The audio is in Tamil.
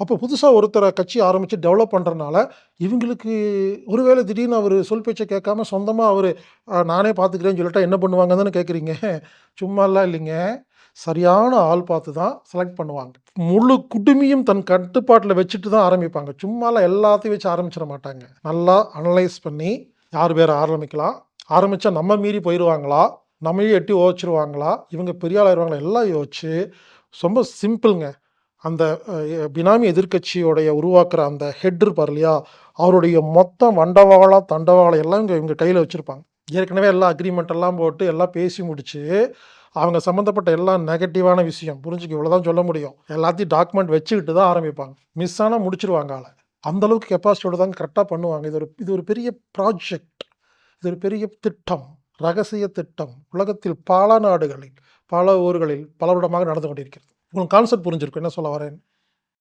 அப்போ புதுசாக ஒருத்தரை கட்சி ஆரம்பித்து டெவலப் பண்ணுறனால இவங்களுக்கு ஒருவேளை திடீர்னு அவர் சொல் பேச்சை கேட்காம சொந்தமாக அவர் நானே பார்த்துக்கிறேன்னு சொல்லிட்டா என்ன பண்ணுவாங்க தானே கேட்குறீங்க சும்மாலாம் இல்லைங்க. சரியான ஆள் பார்த்து தான் செலக்ட் பண்ணுவாங்க. முழு குடுமியும் தன் கட்டுப்பாட்டில் வச்சுட்டு தான் ஆரம்பிப்பாங்க. சும்மாலாம் எல்லாத்தையும் வச்சு ஆரம்பிச்சிட மாட்டாங்க. நல்லா அனலைஸ் பண்ணி யார் பேர் ஆரம்பிக்கலாம். ஆரம்பித்தா நம்ம மீறி போயிடுவாங்களா நம்மளையும் எட்டி ஓச்சிருவாங்களா இவங்க பெரிய ஆளாயிருவாங்களா எல்லாம் யோசிச்சு ரொம்ப சிம்பிளுங்க அந்த பினாமி எதிர்க்கட்சியோடைய உருவாக்குற அந்த ஹெட் இருப்பார் இல்லையா? அவருடைய மொத்தம் வண்டவாளம் தண்டவாளம் எல்லாம் இங்கே இவங்க கையில் வச்சுருப்பாங்க. ஏற்கனவே எல்லா அக்ரிமெண்ட் எல்லாம் போட்டு எல்லாம் பேசி முடிச்சு அவங்க சம்மந்தப்பட்ட எல்லா நெகட்டிவான விஷயம் புரிஞ்சுக்க இவ்வளோதான் சொல்ல முடியும். எல்லாத்தையும் டாக்குமெண்ட் வச்சுக்கிட்டு தான் ஆரம்பிப்பாங்க. மிஸ் ஆனால் முடிச்சிருவாங்க ஆளை. அந்த அளவுக்கு தான் கரெக்டாக பண்ணுவாங்க. இது ஒரு இது ஒரு பெரிய ப்ராஜெக்ட் இது ஒரு பெரிய திட்டம். ரகசிய திட்டம். உலகத்தில் பல நாடுகளில் பல ஊர்களில் பலவிடமாக நடந்து கொண்டிருக்கிறது. உங்களுக்கு கான்செப்ட் புரிஞ்சிருக்கும். என்ன சொல்ல வரேன்?